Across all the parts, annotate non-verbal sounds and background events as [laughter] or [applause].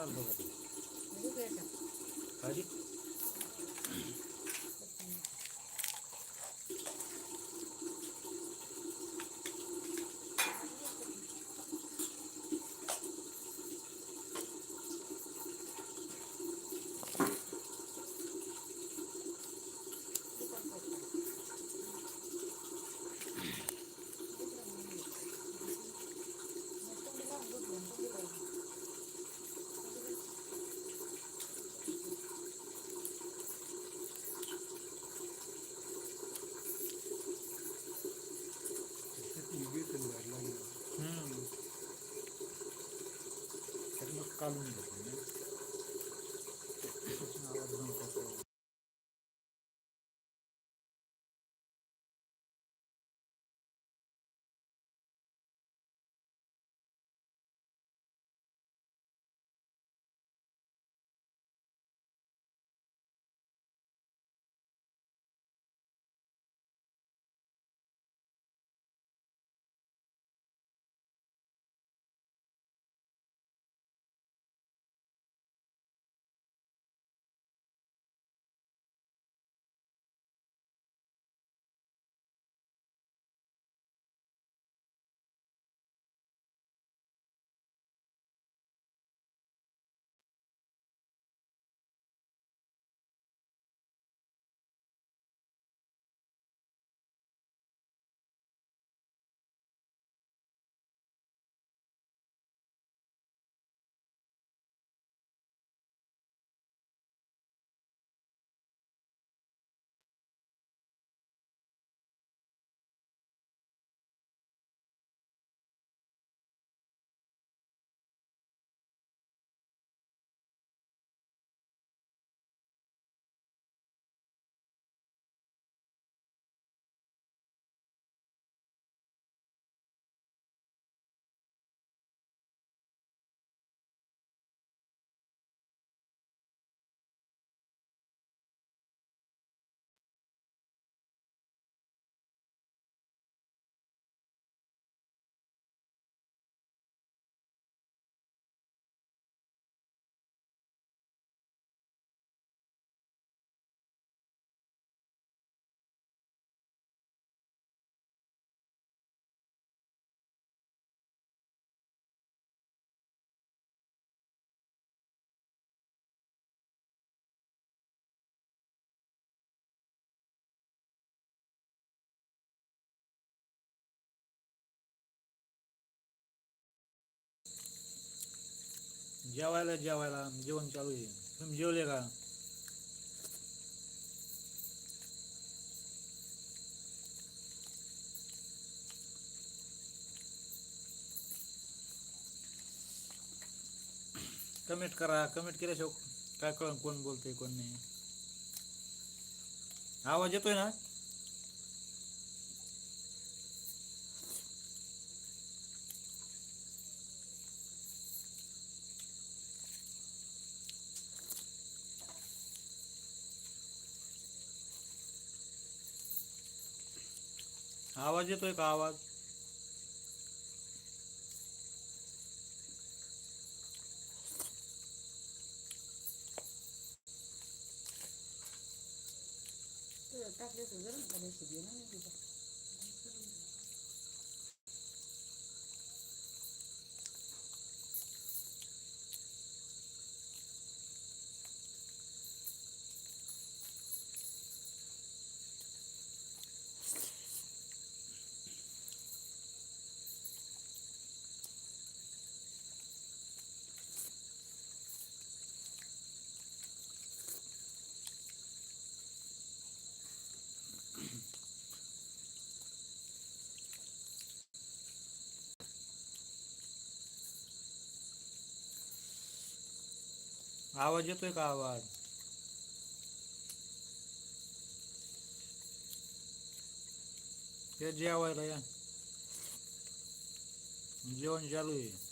salvo. तर जेवायला जेवायला जेवण चालू आहे. तुम्ही जेवले का? कमेंट करा. कमेंट केल्याशिवाय काय कळ कोण बोलतंय, कोण नाही. आवाज़ येतोय ना? आवाज येतोय का आवाज? टाकले आवाज येतोय का आवाज? ते जेवायला या. जेवण चालू आहे.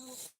help.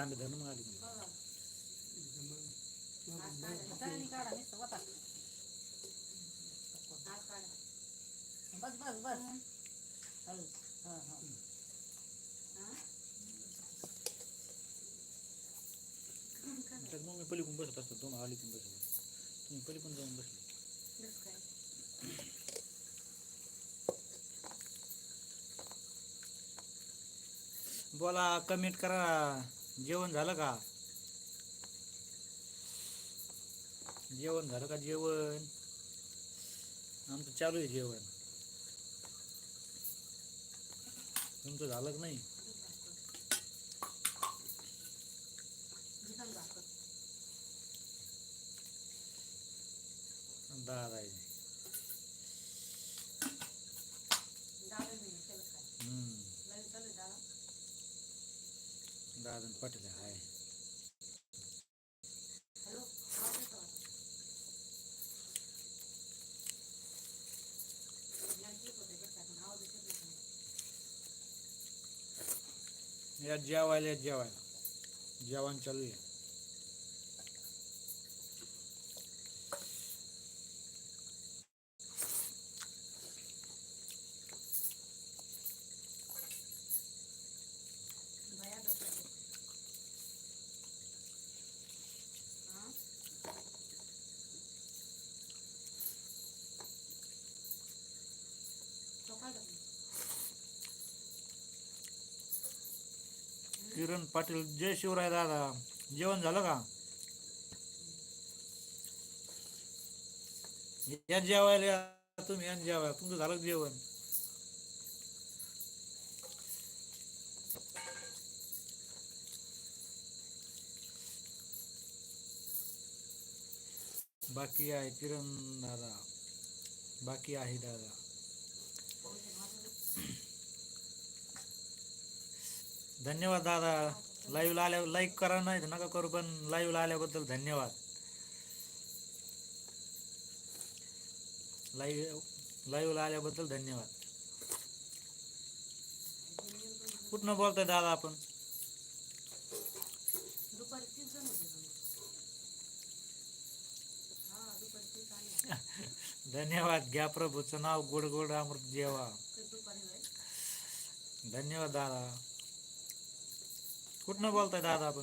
वाटतंय तांबे धरून बस बस बस चालू हां हां मग मी पलीकडून बसत असतो तुम्ही अलीकडून बसत तुम्ही पलीकडून जाऊन बसले. बोला कमेंट करा. जेवण झालं का? जेवण झालं का जेवण? आमचं चालू आहे जेवण. तुमचं झालं का नाही? दादा आहे हम्म. दादन आणि पाटील आहे या जेवायला या जेवायला. जेवण चालू आहे. किरण पाटील जय शिवराय दादा. जेवण झालं का? या जेवायला तुम्ही या जेवायला. तुमचं झालं जेवण? बाकी आहे किरण दादा. बाकी आहे दादा. धन्यवाद दादा. लाईव्हला आल्यावर लाईक करा नाही तर नका करू पण लाईव्हला आल्याबद्दल धन्यवाद. लाईव्ह लाईव्हला आल्याबद्दल धन्यवाद. कुठनं बोलतोय दादा आपण? धन्यवाद घ्या प्रभूचं नाव गोड गोड अमृत जेवा. धन्यवाद दादा. कुठनं बोलताय दादा आपण?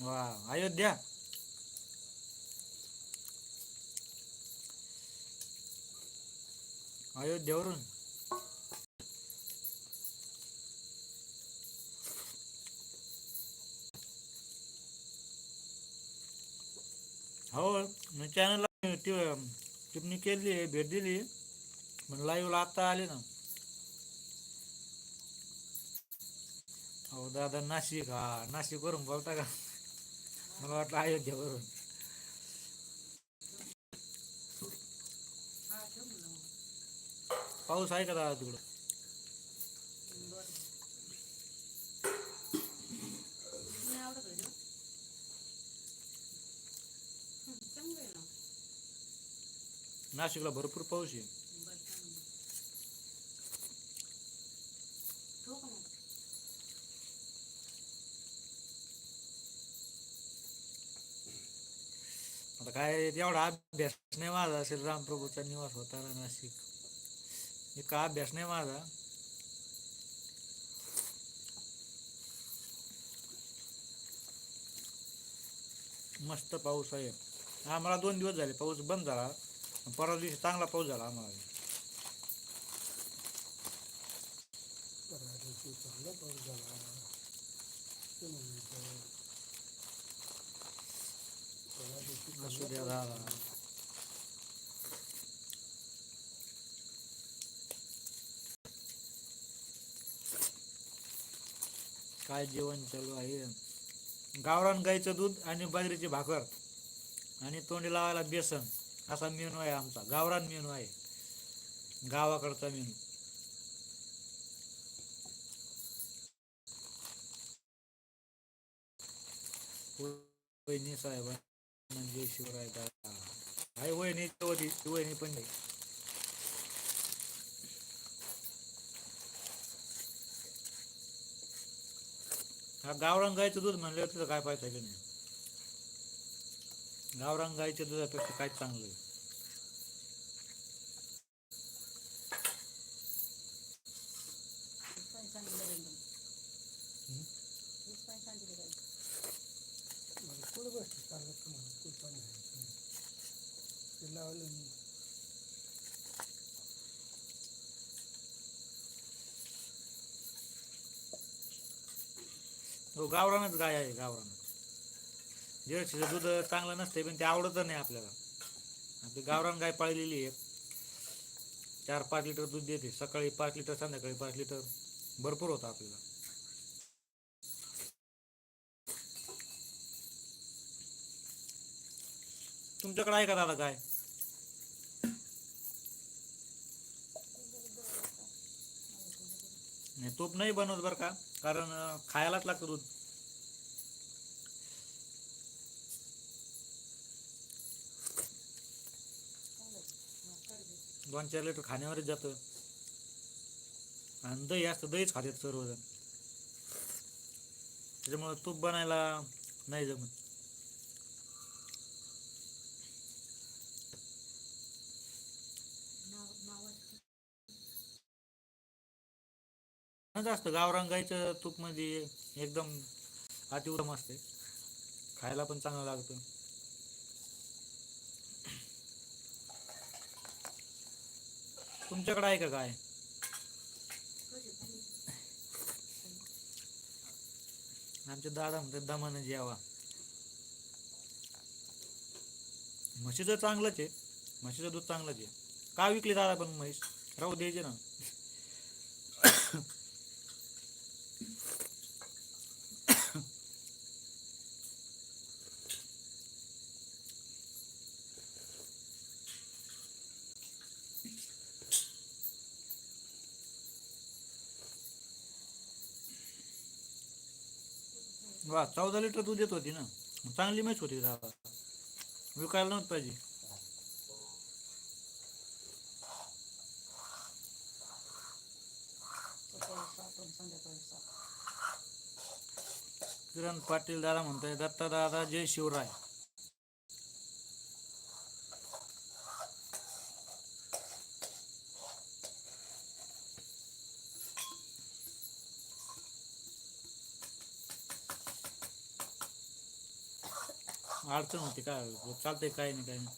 वा अयोध्या? अयोध्येवरून? हो मी चॅनलला टिप्पणी केली भेट दिली. पण लाईव्हला आत्ता आले ना. हो दादा नाशिक हा नाशिकवरून बोलता का? मला वाटलं अयोध्येवरून. हा पाऊस आहे का दादा तिकडं? नाशिकला भरपूर पाऊस येईल हो आता काय एवढा अभ्यास नाही माझा असेल रामप्रभूचा निवास होता ना नाशिक. इतका अभ्यास नाही माझा. मस्त पाऊस आहे. आम्हाला दोन दिवस झाले पाऊस बंद झाला. परवा दिवशी चांगला पाऊस झाला आम्हाला. परवा दिवशी चांगला पाऊस झाला ते परवा दिवशी असू द्या पाऊस झाला काय जेवण चालू आहे? गावरान गाईचं दूध आणि बाजरीची भाकर आणि तोंडी लावायला बेसन. असा मेनू आहे आमचा. गावरान मेनू आहे. गावाकडचा मेनू. वहिनी साहेब म्हणजे शिवराय दादा आहे वहिनी होती वहिनी पण नाही हा गावरान गाईचं दूध म्हणलं तिथं काय पाहिजे की नाही? गावरान गाईच्या दुधापेक्षा काय चांगलं? आहे हो गावरानच गाय आहे गावरान. जर्सीचं दूध चांगलं नसते पण ते आवडत नाही आपल्याला. आपली गावरान गाय पाळलेली आहे. चार पाच लिटर दूध देते. सकाळी पाच लिटर संध्याकाळी पाच लिटर. भरपूर होतं आपल्याला. तुमच्याकडे आहे का दादा काय नाही तूप नाही बनवत बरं का? कारण खायलाच लागतं दूध. दोन चार लिटर खाण्यावरच जातं. आणि दही असतं दहीच खातात सर्वजण. त्याच्यामुळं तूप बनायला नाही जमत. जास्त गावरान गाईचं तूपमध्ये एकदम अतिउत्तम असते. खायला पण चांगलं लागतं. तुमच्याकडे आहे का काय? आमचे दादा म्हणतात दमानं जेवा. म्हशीचं चांगलंच आहे. म्हशीचं दूध चांगलंच आहे. का विकली दादा पण म्हैस? राहू द्यायचे ना. वा चौदा लिटर दूध देत होती ना. चांगली म्हैस होती दादा. विकायला नव्हतं पाहिजे. किरण पाटील दादा म्हणताय दत्ता दादा जय शिवराय. अडचण होती काय चालतंय काय नाही काय नाही.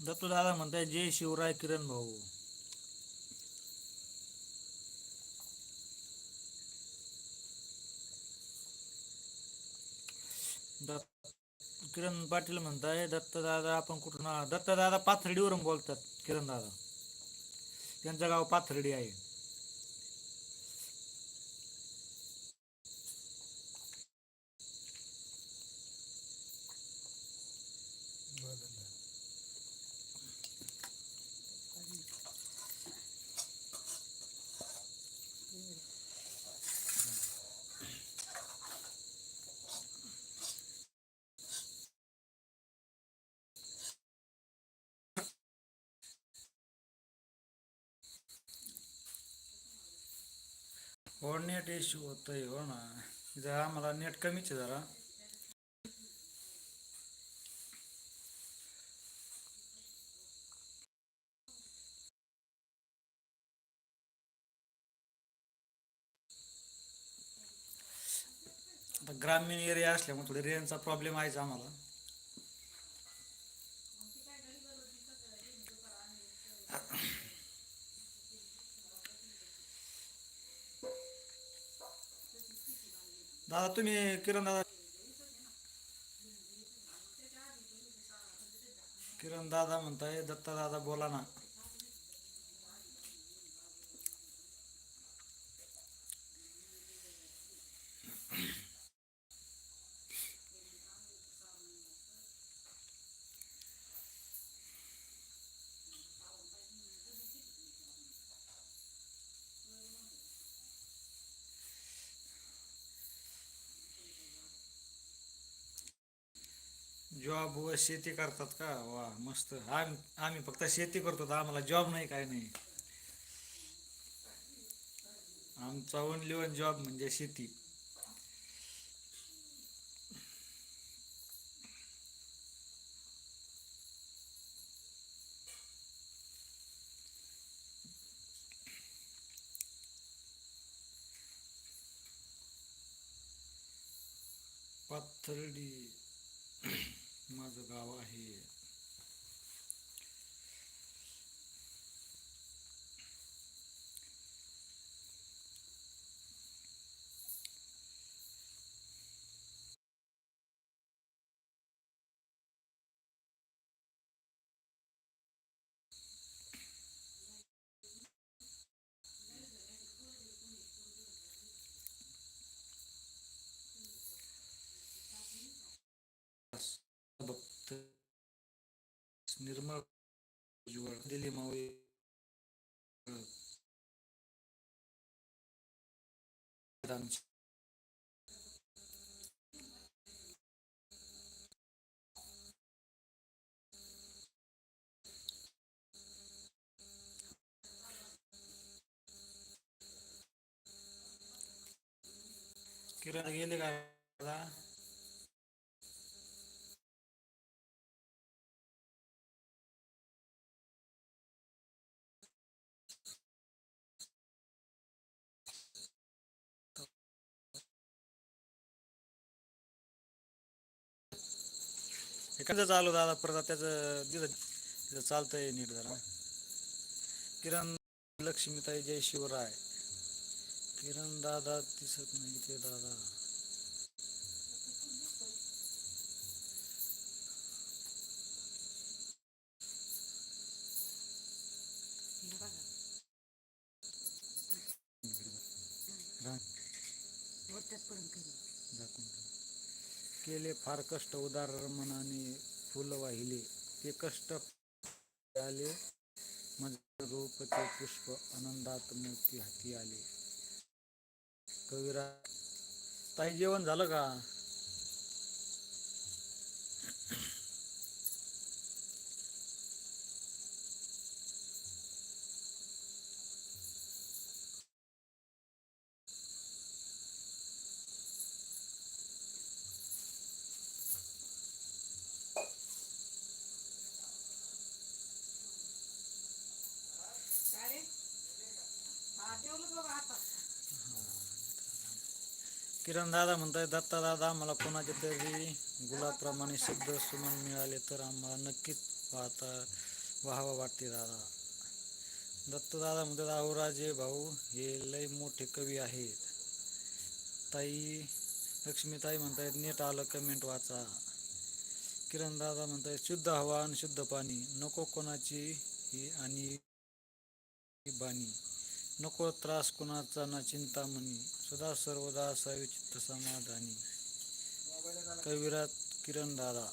दत्तू दादा म्हणताय जय शिवराय किरण भाऊ. दत्त किरण पाटील म्हणताय दत्तदादा आपण कुठून दत्तदादा पाथर्डीवरून बोलतात किरण दादा. त्यांचं गाव पाथर्डी आहे. ओढण्यात इश्यू आहे हो ना. जरा आम्हाला नेट कमीच आहे जरा. आता ग्रामीण एरिया असल्यामुळे थोडी रेंजचा प्रॉब्लेम आहेच आम्हाला. दादा तुम्ही किरण दादा. किरण दादा म्हणताय दत्ता दादा बोला ना. जॉब व शेती करतात का? वा मस्त. आम्ही आम्ही फक्त शेती करतो आम्हाला जॉब नाही काय नाही. आमचा ओनली वन जॉब म्हणजे शेती. पाथर्डी माझं गाव आहे भक्त निर्मळ उज्ज्वल दिली मावळे आमची किरण गेले का एखादं चालू दादा परत त्याचं दिलं चालतंय नीट जरा. किरण लक्ष्मीताई जय शिवराय. किरण दादा दिसत नाही ते दादा. केले फार कष्ट उदार मनाने फुल वाहिले. ते कष्ट आले. रूप ते पुष्प आनंदात मूर्ती हाती आले. कविरा ताई जेवण झालं का? किरण दादा म्हणताय दत्ता दादा आम्हाला कोणाचे तरी गुलाप्रमाणे शब्द सुमन मिळाले तर आम्हाला नक्कीच वाहता व्हावं वाटते दादा. दत्त दादा म्हणतात अहोराजे भाऊ हे लय मोठे कवी आहेत. ताई लक्ष्मीताई म्हणतायत नेट आलं कमेंट वाचा. किरण दादा म्हणतायत शुद्ध हवा आणि शुद्ध पाणी नको कोणाची ही आणि बाणी. नको त्रास कोणाचा ना चिंतामणी सदा सर्वदा असावी चित्त समाधानी कविरात किरण दादा.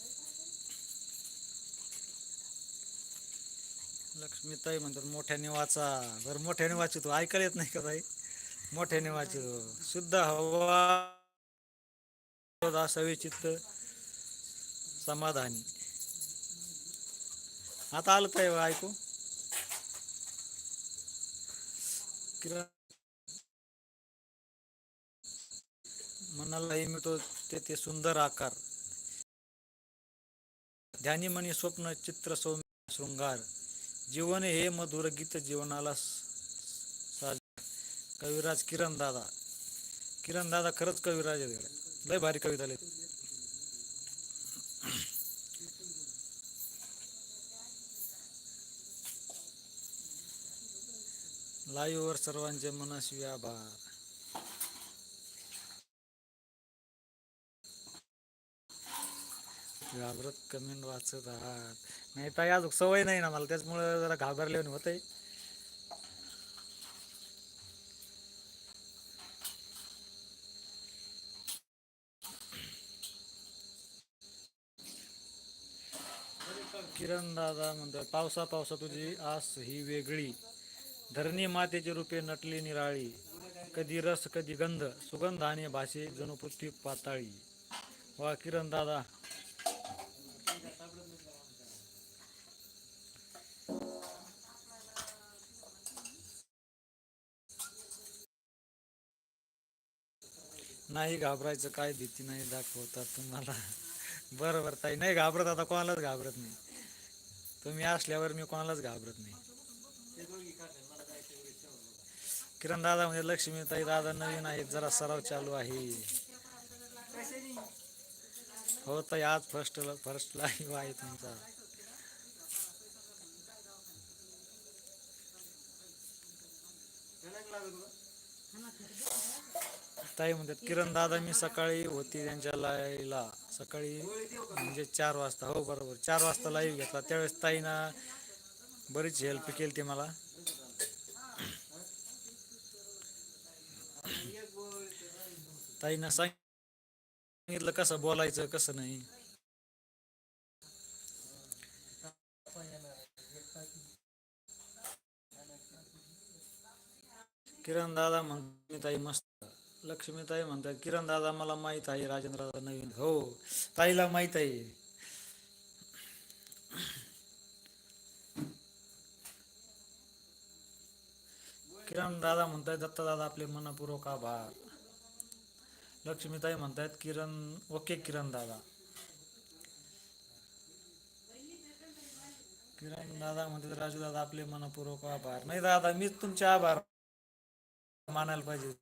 लक्ष्मीताई म्हणतात मोठ्याने वाचा. बरं मोठ्याने वाचितो ऐकायला येत नाही का ताई? मोठ्याने वाचतो शुद्ध हवा. असावी चित्त समाधानी आता आलं ताई ऐकू? किरण मनालाही मिळतो तेथे सुंदर आकार. ध्यानी मनी स्वप्न चित्र सौम्य शृंगार. जीवन हे मधुर गीत जीवनाला कविराज किरण दादा. किरण दादा खरंच कविराज लय भारी कविता लिहित लाईव्हवर सर्वांचे मनस्वी आभार. घाबरत कमेंट वाचत आहात. नाही ताई अजून सवय नाही ना मला त्याचमुळं जरा घाबरले होते किरण दादा म्हणतात पावसा पावसा तुझी आस ही वेगळी. धरणी मातेची रूपे नटली निराळी. कधी रस कधी गंध सुगंध आणि भाषे जणू पृथ्वी पाताळी. वा किरण दादा. नाही घाबरायचं काय भीती नाही दाखवतात तुम्हाला. [laughs] बरं बरं ताई नाही घाबरत आता कोणालाच घाबरत नाही. तुम्ही असल्यावर मी कोणालाच घाबरत नाही. किरण दादा म्हणजे लक्ष्मी ताई दादा नवीन आहेत जरा सराव चालू आहे. हो ताई आज फर्स्ट फर्स्ट लाईव्ह आहे तुमचा. ताई म्हणतात किरण दादा मी सकाळी होती त्यांच्या लाईला. सकाळी म्हणजे चार वाजता. हो बरोबर. चार वाजता लाईव्ह घेतला. त्यावेळेस ताईनं बरीच हेल्प केली ती मला. ताईनं सांगितलं कसं बोलायचं कसं नाही? किरण दादा म्हणते ताई मस्त. लक्ष्मीताई म्हणतात किरण दादा मला माहीत आहे राजेंद्र दादा नवीन. हो ताईला माहीत आहे. किरण दादा म्हणतात दत्ता दादा आपले मनपूर्वक आभार. लक्ष्मीताई म्हणतात किरण ओके किरण दादा. किरण दादा म्हणतात राजू दादा आपले मनपूर्वक आभार. नाही दादा मीच तुमचे आभार मानायला पाहिजे.